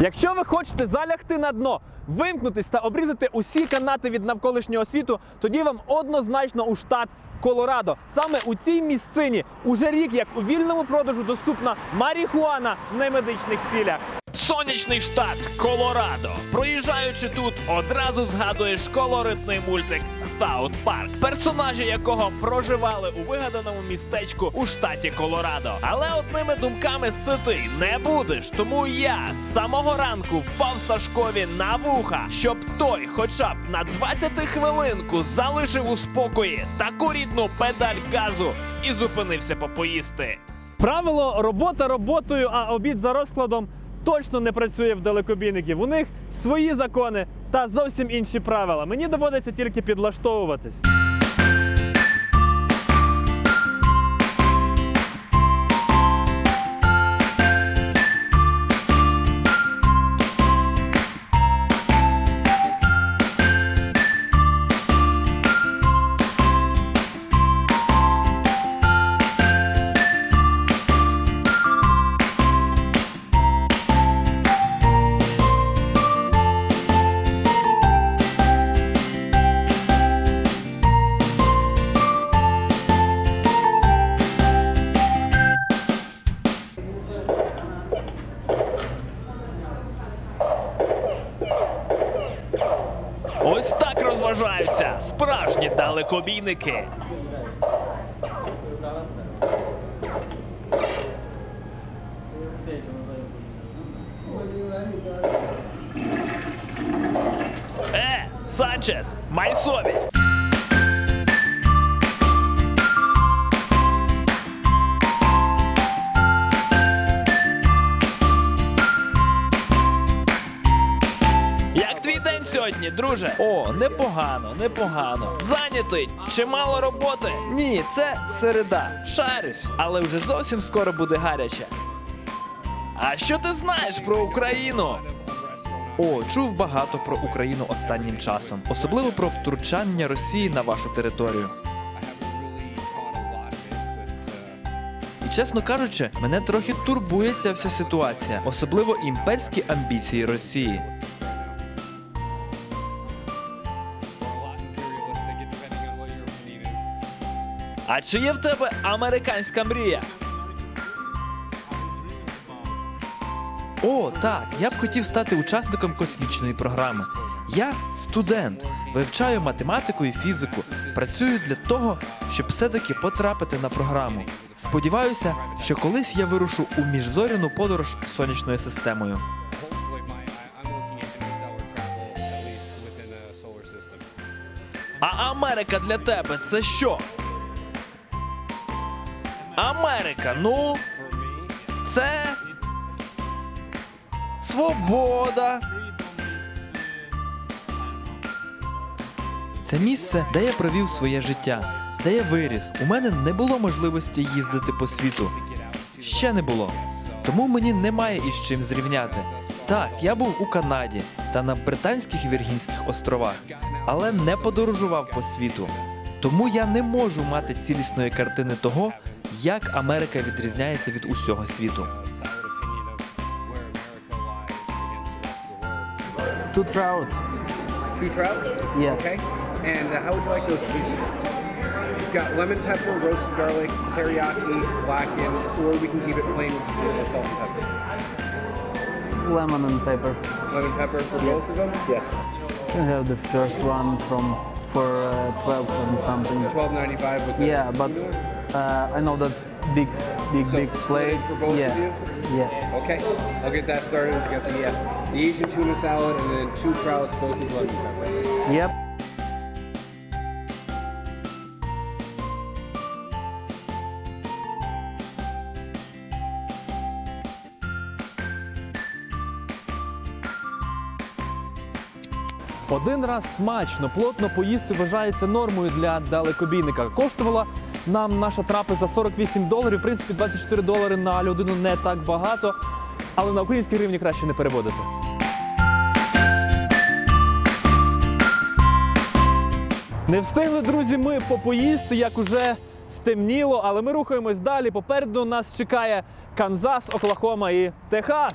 Якщо ви хочете залягти на дно, вимкнутись та обрізати усі канати від навколишнього світу, тоді вам однозначно у штат Колорадо. Саме у цій місцині уже рік, як у вільному продажу доступна марихуана в немедичних цілях. Сонячний штат Колорадо. Проїжджаючи тут, одразу згадуєш колоритний мультик Саут Парк, персонажі якого проживали у вигаданому містечку у штаті Колорадо. Але одними думками ситий не будеш. Тому я з самого ранку впав Сашкові на вуха, щоб той, хоча б на 20 хвилинку, залишив у спокої таку рідну педаль газу і зупинився попоїсти. Правило робота роботою, а обід за розкладом точно не працює в далекобійників. У них свої закони та зовсім інші правила. Мені доводиться тільки підлаштовуватись. Ось так розважаються справжні далекобійники. Е, Санчес, май совість. Сьогодні, друже? О, непогано, непогано. Зайнятий. Чимало роботи. Ні, це середа. Шарюсь, але вже зовсім скоро буде гаряче. А що ти знаєш про Україну? О, чув багато про Україну останнім часом, особливо про втручання Росії на вашу територію. І чесно кажучи, мене трохи турбує ця вся ситуація, особливо імперські амбіції Росії. А чи є в тебе американська мрія? О, так, я б хотів стати учасником космічної програми. Я студент, вивчаю математику і фізику, працюю для того, щоб все-таки потрапити на програму. Сподіваюся, що колись я вирушу у міжзоряну подорож сонячною системою. А Америка для тебе це що? Америка, ну, це свобода. Це місце, де я провів своє життя, де я виріс. У мене не було можливості їздити по світу. Ще не було. Тому мені немає із чим зрівняти. Так, я був у Канаді та на Британських Віргінських островах, але не подорожував по світу. Тому я не можу мати цілісної картини того, як Америка відрізняється від усього світу. Two trout. Two trouts? Yeah. Okay. And uh, how would you like those seasoned? We've got lemon pepper, roasted garlic, teriyaki, blackened, or we can keep it plain with just a salt and pepper. Lemon and pepper. Lemon pepper for both of them? Yeah. You have the first one from for uh, 12 and something. Twelve ninety five with the Yeah, but uh, I know that's big, big, So, big slate. for both yeah. of you? Yeah. Okay, I'll get that started. We got the uh, the Asian tuna salad and then two trouts, both with lemon pepper. Yep. Один раз смачно, плотно поїсти вважається нормою для далекобійника. Коштувала нам наша трапеза 48 доларів. В принципі, 24 долари на людину не так багато, але на українські гривні краще не переводити. Не встигли, друзі, ми попоїсти, як уже стемніло, але ми рухаємось далі. Попереду нас чекає Канзас, Оклахома і Техас.